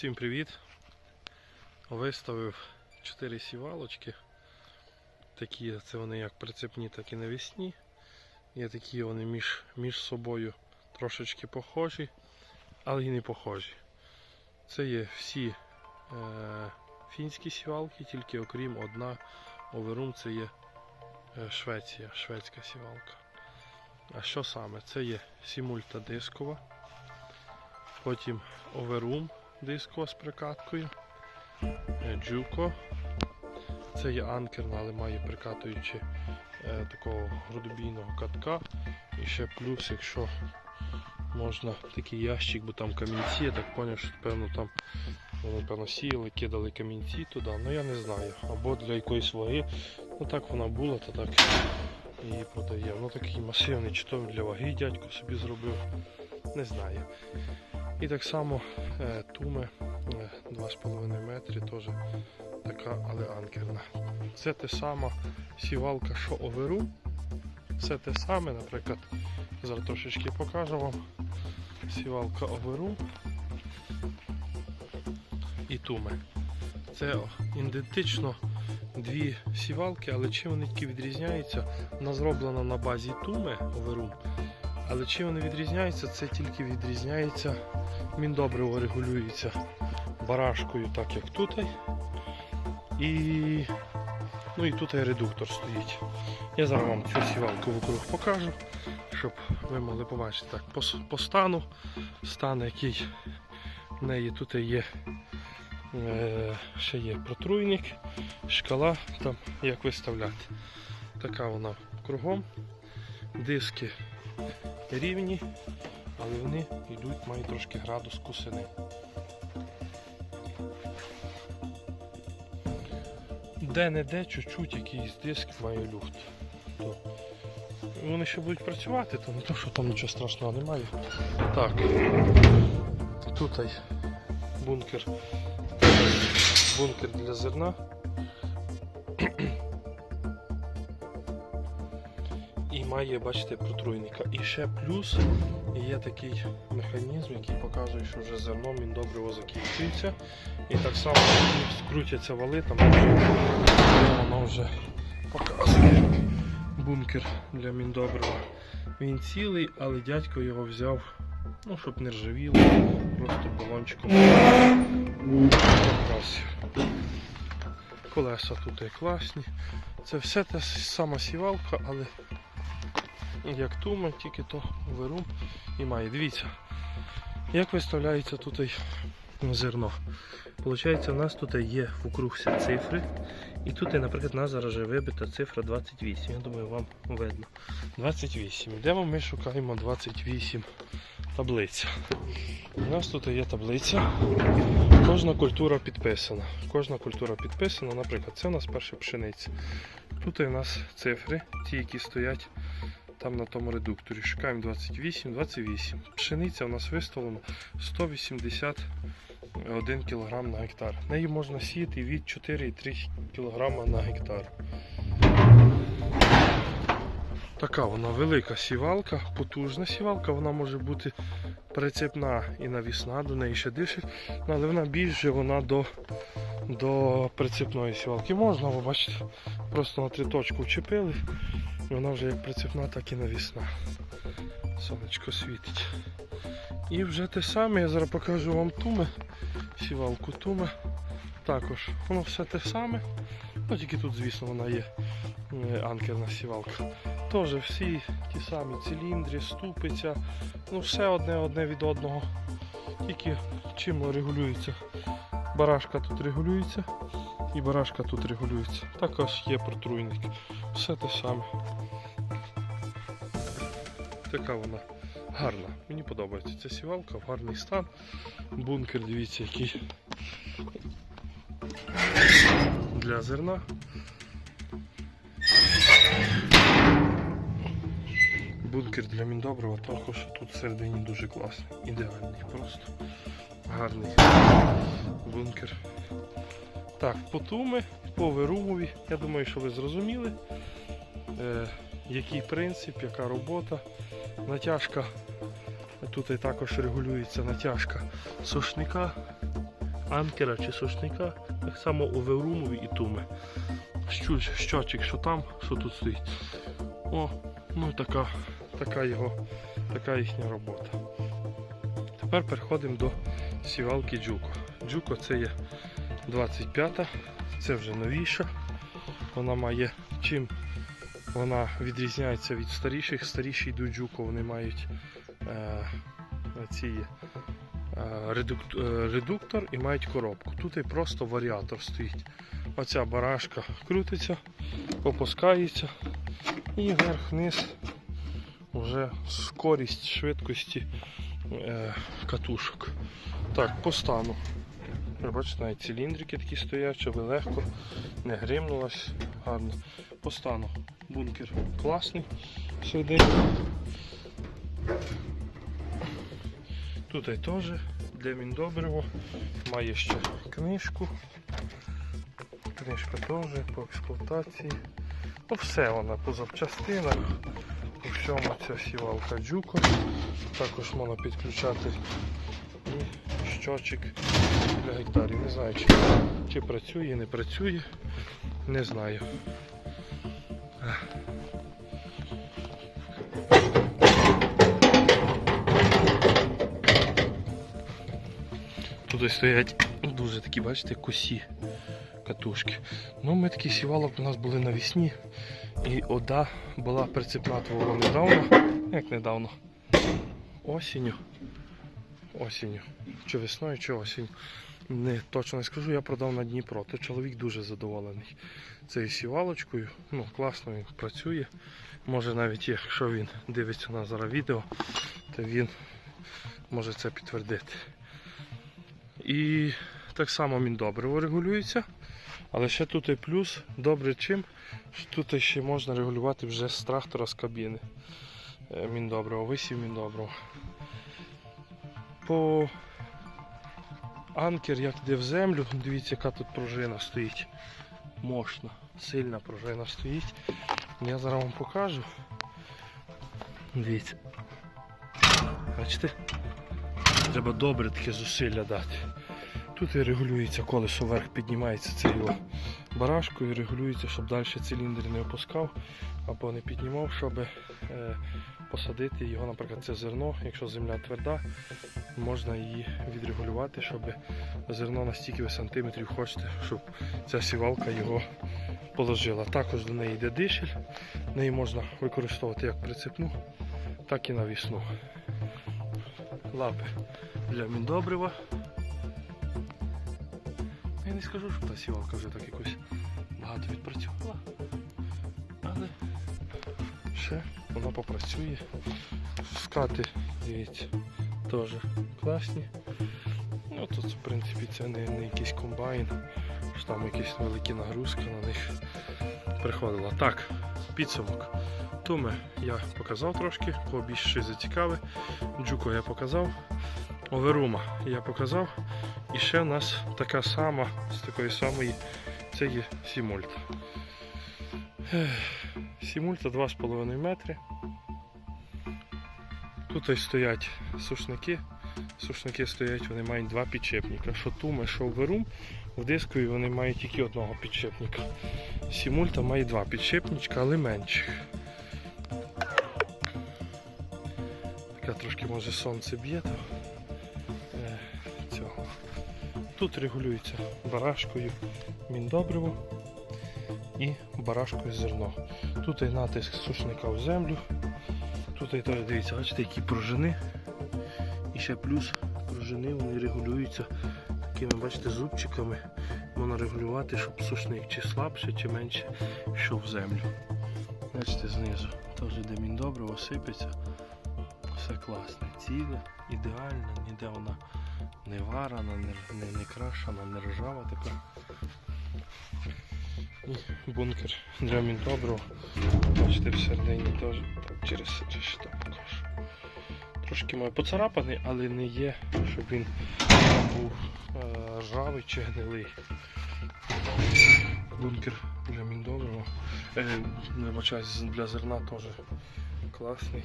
Всім привіт! Виставив 4 сівалочки. Такі це вони як прицепні, так і навісні. Є такі вони між, між собою трошечки похожі, але і не похожі. Це є всі е, фінські сівалки, тільки окрім одна оверум це є е, Швеція, шведська сівалка. А що саме? Це є сімульта дискова, потім оверум дискова з прикаткою, е, джуко. Це є анкерна, але має прикатуючи е, такого грудобійного катка. І ще плюс, якщо можна такий ящик, бо там камінці, я так зрозумів, що певно там вони певно сіяли, кидали камінці туди, ну я не знаю. Або для якоїсь ваги. Ну так вона була, то так її продає. Ну такий масивний, чи то для ваги дядько собі зробив, не знаю. І так само е, туми е, 2,5 метри, теж така, але анкерна. Це те сама сівалка, що оверу. Все те саме, наприклад, зараз трошечки покажу вам. Сівалка оверу і туми. Це ідентично дві сівалки, але чим вони тільки відрізняються, вона зроблена на базі туми оверум. Але чим вони відрізняються, це тільки відрізняється, міндобриво регулюється барашкою, так як тут. І, ну і тут редуктор стоїть. Я зараз вам цю сівалку вокруг покажу, щоб ви могли побачити так по, по стану. Стан, який в неї тут є. Е, ще є протруйник, шкала, там як виставляти. Така вона кругом. Диски рівні, але вони йдуть, мають трошки градус кусини. Де-не-де чуть-чуть якийсь диск має люфт. Вони ще будуть працювати, то не то, що там нічого страшного немає. Так, тут бункер. Бункер для зерна. Має, бачите, протруйника. І ще плюс є такий механізм, який показує, що вже зерно міндобриво закінчується. І так само скрутяться вали, там воно вже показує бункер для міндобрива. Він цілий, але дядько його взяв, ну, щоб не ржавіло, просто балончиком. Колеса тут і класні. Це все та сама сівалка, але як тума, тільки то верум і має. Дивіться, як виставляється тут зерно. Получається, у нас тут є вокруг всі цифри. І тут, наприклад, у нас зараз вибита цифра 28. Я думаю, вам видно. 28. Йдемо, ми шукаємо 28 таблиця. У нас тут є таблиця. Кожна культура підписана. Кожна культура підписана, наприклад, це у нас перша пшениця. Тут у нас цифри, ті, які стоять там на тому редукторі. Шукаємо 28, 28. Пшениця у нас виставлена 181 кг на гектар. Неї можна сіяти від 4,3 кг на гектар. Така вона велика сівалка, потужна сівалка, вона може бути прицепна і навісна, до неї ще дишить, але вона більше вона до, до прицепної сівалки. Можна, ви бачите, просто на три точку вчепили, і вона вже як прицепна, так і навісна. Сонечко світить. І вже те саме, я зараз покажу вам туми, сівалку туми. Також воно все те саме, ну тільки тут, звісно, вона є е, анкерна сівалка. Теж всі ті самі циліндри, ступиця, ну все одне одне від одного. Тільки чим регулюється. Барашка тут регулюється і барашка тут регулюється. Також є протруйник. Все те саме. Така вона гарна. Мені подобається ця сівалка, в гарний стан. Бункер, дивіться, який для зерна. Бункер для міндобрива також тут всередині дуже класний. Ідеальний просто. Гарний бункер. Так, по по вирумові. Я думаю, що ви зрозуміли, е, який принцип, яка робота. Натяжка. Тут і також регулюється натяжка сушника. анкера чи сушника, так само у Веврумові і Туми. Щуч, щочик, що там, що тут стоїть. О, ну така, така його, така їхня робота. Тепер переходимо до сівалки Джуко. Джуко це є 25-та, це вже новіша. Вона має чим вона відрізняється від старіших. Старіші йдуть Джуко, вони мають е, ці е, редук- е, редуктор і мають коробку. Тут і просто варіатор стоїть. Оця барашка крутиться, опускається і вверх-вниз вже скорість швидкості е, катушок. Так, по стану. Бачите, навіть циліндрики такі стоять, щоб легко не гримнулось. Гарно. По стану бункер класний всередині. Тут теж для Міндобриво. Має ще книжку. Книжка теж по експлуатації. Ну все вона по запчастинах. У всьому ця сівалка джуко. Також можна підключати і щочик для гектарів. Не знаю, чи, чи працює, не працює. Не знаю. Тут стоять дуже такі, бачите, косі катушки. Ну, ми такі сівалок у нас були навесні. І ода була прицепна твого недавно. Як недавно? Осінню. Осінню. Чи весною, чи осінню. Не точно не скажу, я продав на Дніпро. То чоловік дуже задоволений цією сівалочкою. Ну, класно він працює. Може навіть якщо він дивиться на зараз відео, то він може це підтвердити. І так само міндобриво регулюється. Але ще тут і плюс добре чим, що тут ще можна регулювати вже з трактора з кабіни. Е, Міндобриво, висів міндобриво. По анкер, як йде в землю, дивіться, яка тут пружина стоїть. Мощна, сильна пружина стоїть. Я зараз вам покажу. Дивіться. Бачите? Треба добре таке зусилля дати. Тут і регулюється колесо вверх, піднімається цією барашкою, регулюється, щоб далі циліндр не опускав або не піднімав, щоб е, посадити його, наприклад, це зерно. Якщо земля тверда, можна її відрегулювати, щоб зерно на стільки ви сантиметрів хочете, щоб ця сівалка його положила. Також до неї йде дишель, неї можна використовувати як прицепну, так і навісну. Лапи для міндобрива. Я не скажу, що та сівалка вже так якось багато відпрацювала. Але ще вона попрацює. Скати, дивіться, теж класні. Ну тут в принципі це не, не якийсь комбайн, що там якісь великі нагрузки на них приходила. Так, підсумок. Туми я показав трошки, кого більше щось зацікаве. Джуко я показав. Оверума я показав. І ще в нас така сама, з такої самої, це є Сімульта. Сімульта 2,5 метри. Тут ось стоять сушники. Сушники стоять, вони мають два підчепника. Що туми, що верум. В дискові вони мають тільки одного підчепника. Сімульта має два підчепничка, але менших. Така трошки може сонце б'є. Тут регулюється барашкою міндобриво і барашкою зерно. Тут і натиск сушника в землю. Тут і теж дивіться, бачите, які пружини. І ще плюс пружини вони регулюються такими, бачите, зубчиками. Можна регулювати, щоб сушник чи слабше, чи менше йшов в землю. Бачите, знизу теж де міндобриво сипеться. Все класне, ціле, ідеально, ніде вона не варена, не, не, не крашена, не ржава така. І бункер для міндобрива. Бачите, всередині теж так, через ще покажу. Трошки має поцарапаний, але не є, щоб він був е, ржавий чи гнилий. Бункер для міндобрива. Е, вибачаюсь, для зерна теж класний,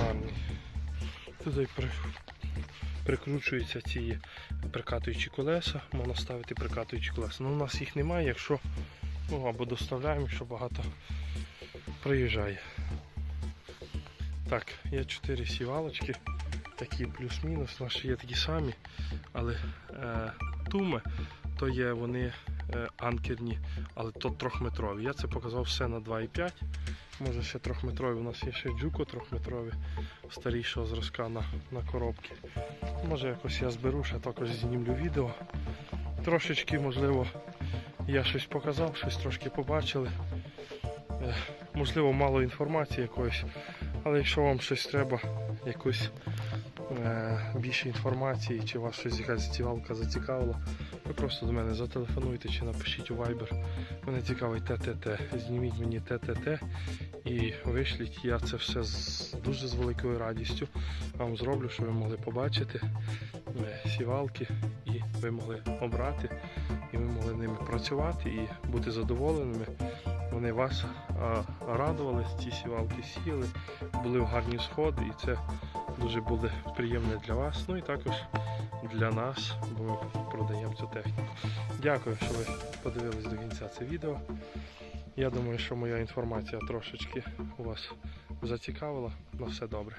гарний. При, прикручуються ці прикатуючі колеса, можна ставити прикатуючі колеса. Ну, у нас їх немає, якщо ну, або доставляємо, якщо багато приїжджає. Так, є 4 сівалочки, такі плюс-мінус, наші є такі самі, але е, туми, то є вони анкерні, але то трьохметрові. Я це показав все на 2,5. Може ще трьохметрові. У нас є ще джуко трьохметрові старішого зразка на, на коробки. Може якось я зберу, ще також знімлю відео. Трошечки, можливо, я щось показав, щось трошки побачили. Е, Можливо, мало інформації якоїсь, але якщо вам щось треба, якусь е, більше інформації, чи вас щось якась цікавка зацікавила, ви просто до мене зателефонуйте чи напишіть у Viber. Мене цікавить ТТТ. Зніміть мені ТТТ і вишліть. Я це все з дуже з великою радістю вам зроблю, щоб ви могли побачити е, сівалки і ви могли обрати, і ви могли ними працювати і бути задоволеними. Вони вас радували, ці сівалки сіяли, були в гарні сходи, і це дуже буде приємне для вас. Ну і також для нас, бо ми продаємо цю техніку. Дякую, що ви подивились до кінця це відео. Я думаю, що моя інформація трошечки у вас зацікавила. На все добре.